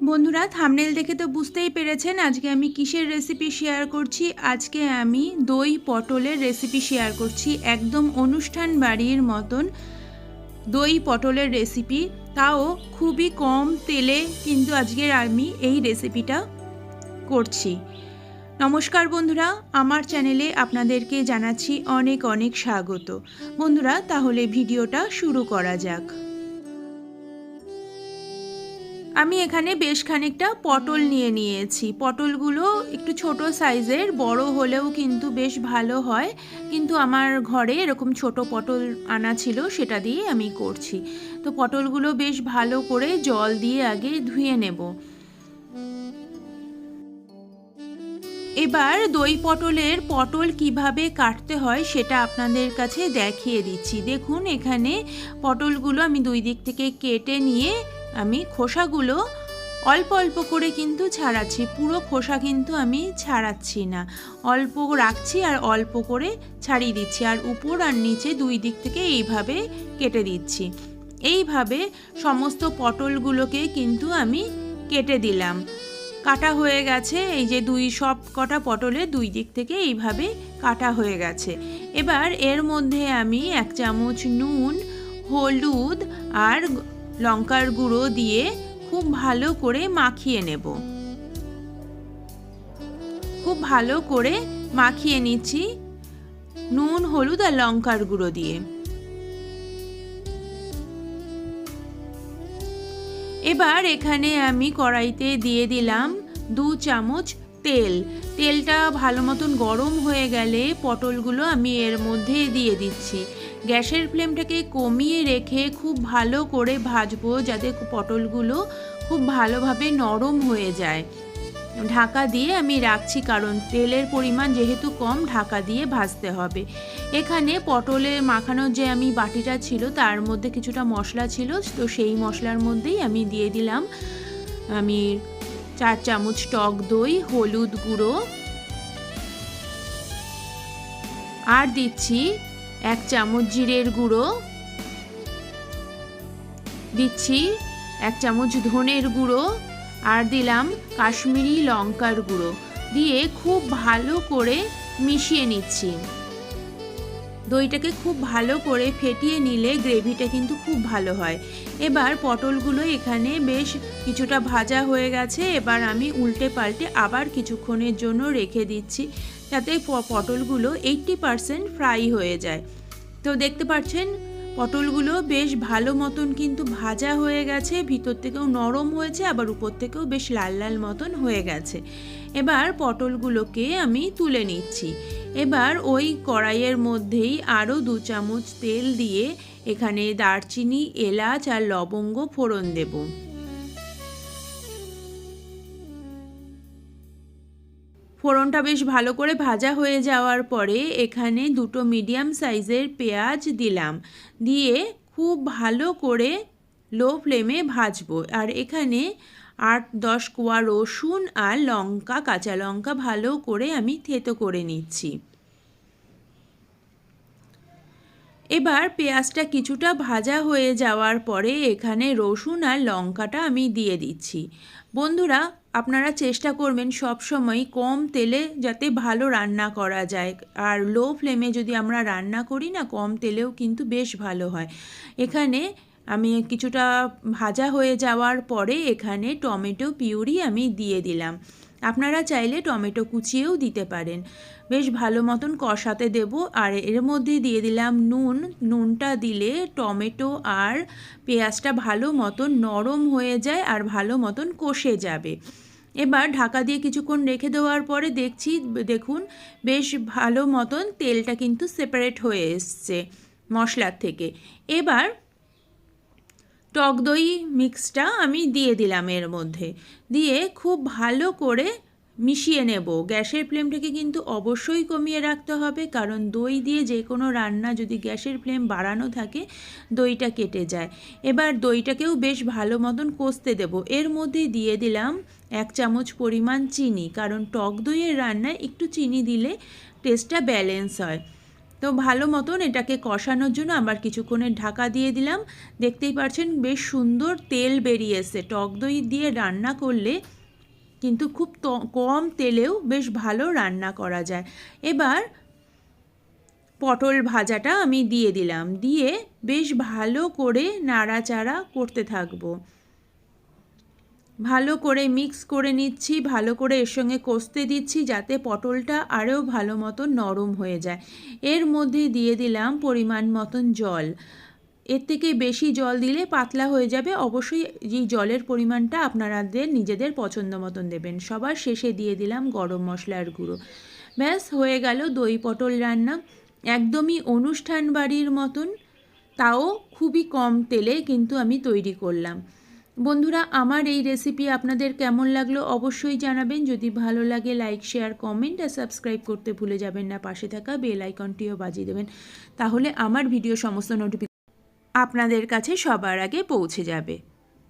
বন্ধুরা থামনেল দেখে তো বুঝতেই পেরেছেন আজকে আমি কিসের রেসিপি শেয়ার করছি। আজকে আমি দই পটলের রেসিপি শেয়ার করছি, একদম অনুষ্ঠান বাড়ির মতন দই পটলের রেসিপি তাও খুবই কম তেলে কিন্তু আজকের আমি এই রেসিপিটা করছি। নমস্কার বন্ধুরা, আমার চ্যানেলে আপনাদেরকে জানাচ্ছি অনেক অনেক স্বাগত। বন্ধুরা, তাহলে ভিডিওটা শুরু করা যাক। আমি এখানে বেশ খানিকটা পটল নিয়ে নিয়েছি। পটলগুলো একটু ছোট সাইজের বড় হলেও কিন্তু বেশ ভালো হয়। কিন্তু আমার ঘরে এরকম ছোট পটল আনা ছিল সেটা দিয়ে আমি করছি। তো পটলগুলো বেশ ভালো করে জল দিয়ে আগে ধুয়ে নেব। এবার দই পটলের পটল কীভাবে কাটতে হয় সেটা আপনাদের কাছে দেখিয়ে দিচ্ছি। দেখুন এখানে পটলগুলো আমি দুই দিক থেকে কেটে নিয়ে আমি খোসাগুলো অল্প অল্প করে কিন্তু ছাড়াচ্ছি। পুরো খোসা কিন্তু আমি ছাড়াচ্ছি না। অল্প রাখছি আর অল্প করে ছাড়িয়ে দিচ্ছি আর উপর আর নিচে দুই দিক থেকে এইভাবে কেটে দিচ্ছি। এইভাবে সমস্ত পটলগুলোকে কিন্তু আমি কেটে দিলাম। কাটা হয়ে গেছে, এই যে দুই সব কটা পটলের দুই দিক থেকে এইভাবে কাটা হয়ে গেছে। এবার এর মধ্যে আমি এক চামচ নুন, হলুদ আর লঙ্কার গুঁড়ো দিয়ে খুব ভালো করে মাখিয়ে নেব। খুব ভালো করে মাখিয়ে নিচ্ছি নুন, হলুদ আর লঙ্কার গুঁড়ো দিয়ে। এবার এখানে আমি কড়াইতে দিয়ে দিলাম দু চামচ তেল। তেলটা ভালো মতন গরম হয়ে গেলে পটলগুলো আমি এর মধ্যে দিয়ে দিচ্ছি। গ্যাসের ফ্লেমটাকে কমিয়ে রেখে খুব ভালো করে ভাজবো যাতে পটলগুলো খুব ভালোভাবে নরম হয়ে যায়। ঢাকা দিয়ে আমি রাখছি কারণ তেলের পরিমাণ যেহেতু কম, ঢাকা দিয়ে ভাজতে হবে। এখানে পটলের মাখানোর যে আমি বাটিটা ছিল তার মধ্যে কিছুটা মশলা ছিল, তো সেই মশলার মধ্যেই আমি দিয়ে দিলাম আমি চার চামচ টক দই, হলুদ গুঁড়ো। আর দিচ্ছি এক চামচ জিরের গুঁড়ো। দিচ্ছি এক চামচ ধনের গুঁড়ো আর দিলাম কাশ্মীরি লঙ্কার গুঁড়ো। দিয়ে খুব ভালো করে মিশিয়ে নিচ্ছি। দইটাকে খুব ভালো করে ফেটিয়ে নিলে গ্রেভিটা কিন্তু খুব ভালো হয়। এবার পটলগুলো এখানে বেশ কিছুটা ভাজা হয়ে গেছে। এবার আমি উল্টে পাল্টে আবার কিছুক্ষণের জন্য রেখে দিচ্ছি। যাতে পটলগুলো এইট্টি পারসেন্ট ফ্রাই হয়ে যায়। তো দেখতে পাচ্ছেন, পটলগুলো বেশ ভালো মতন কিন্তু ভাজা হয়ে গেছে, ভিতর থেকেও নরম হয়েছে, আবার উপর থেকেও বেশ লাল লাল মতন হয়ে গেছে। এবার পটলগুলোকে আমি তুলে নিচ্ছি। এবার ওই কড়াইয়ের মধ্যেই আরও দু চামচ তেল দিয়ে এখানে দারচিনি, এলাচ আর লবঙ্গ ফোড়ন দেবো। ফোড়নটা বেশ ভালো করে ভাজা হয়ে যাওয়ার পরে এখানে দুটো মিডিয়াম সাইজের পেঁয়াজ দিলাম। দিয়ে খুব ভালো করে লো ফ্লেমে ভাজবো। আর এখানে আট দশ কোয়া রসুন আর লঙ্কা, কাঁচা লঙ্কা ভালো করে আমি থেতো করে নিচ্ছি। এবার পেঁয়াজটা কিছুটা ভাজা হয়ে যাওয়ার পরে এখানে রসুন আর লঙ্কাটা আমি দিয়ে দিচ্ছি। বন্ধুরা, আপনারা চেষ্টা করবেন সব সময় কম তেলে যাতে ভালো রান্না করা যায়। আর লো ফ্লেমে যদি আমরা রান্না করি না, কম তেলেও কিন্তু বেশ ভালো হয়। এখানে আমি কিছুটা ভাজা হয়ে যাওয়ার পরে এখানে টমেটো পিউরি আমি দিয়ে দিলাম। আপনারা চাইলে টমেটো কুচিয়েও দিতে পারেন। বেশ ভালো মতন কষাতে দেব। আর এর মধ্যে দিয়ে দিলাম নুন। নুনটা দিলে টমেটো আর পেঁয়াজটা ভালো মতন নরম হয়ে যায় আর ভালো মতন কষে যাবে। এবার ঢাকা দিয়ে কিছুক্ষণ রেখে দেওয়ার পরে দেখছি, দেখুন, বেশ ভালো মতন তেলটা কিন্তু সেপারেট হয়ে এসছে মশলার থেকে। এবার টক দই মিক্সটা আমি দিয়ে দিলাম এর মধ্যে। দিয়ে খুব ভালো করে মিশিয়ে নেব। গ্যাসের ফ্লেমটাকে কিন্তু অবশ্যই কমিয়ে রাখতে হবে, কারণ দই দিয়ে যে কোনো রান্না যদি গ্যাসের ফ্লেম বাড়ানো থাকে, দইটা কেটে যায়। এবার দইটাকেও বেশ ভালো মতন কষতে দেব। এর মধ্যে দিয়ে দিলাম এক চামচ পরিমাণ চিনি, কারণ টক দইয়ের রান্নায় একটু চিনি দিলে টেস্টটা ব্যালেন্স হয়। তো ভালো মতন এটাকে কষানোর জন্য আবার কিছুক্ষণের ঢাকা দিয়ে দিলাম। দেখতেই পাচ্ছেন বেশ সুন্দর তেল বেরিয়েছে টক দই দিয়ে রান্না করলে কিন্তু খুব কম তেলেও বেশ ভালো রান্না করা যায়। এবার পটল ভাজাটা আমি দিয়ে দিলাম। দিয়ে বেশ ভালো করে নাড়াচাড়া করতে থাকব। ভালো করে মিক্স করে নিচ্ছি, ভালো করে এর সঙ্গে কষতে দিচ্ছি যাতে পটলটা আরও ভালো মতন নরম হয়ে যায়। এর মধ্যে দিয়ে দিলাম পরিমাণ মতন জল। এর থেকে বেশি জল দিলে পাতলা হয়ে যাবে। অবশ্যই এই জলের পরিমাণটা আপনারাদের নিজেদের পছন্দ মতন দেবেন। সবার শেষে দিয়ে দিলাম গরম মশলার গুঁড়ো। ব্যাস, হয়ে গেল দই পটল রান্না। একদমই অনুষ্ঠান বাড়ির মতন, তাও খুবই কম তেলে কিন্তু আমি তৈরি করলাম। বন্ধুরা, আমার এই রেসিপি আপনাদের কেমন লাগল অবশ্যই জানাবেন। যদি ভালো লাগে লাইক শেয়ার কমেন্ট আর সাবস্ক্রাইব করতে ভুলে যাবেন না, পাশে থাকা বেল আইকনটিও বাজিয়ে দেবেন। তাহলে আমার ভিডিও সমস্ত নোটিফিকেশন আপনাদের কাছে সবার আগে পৌঁছে যাবে।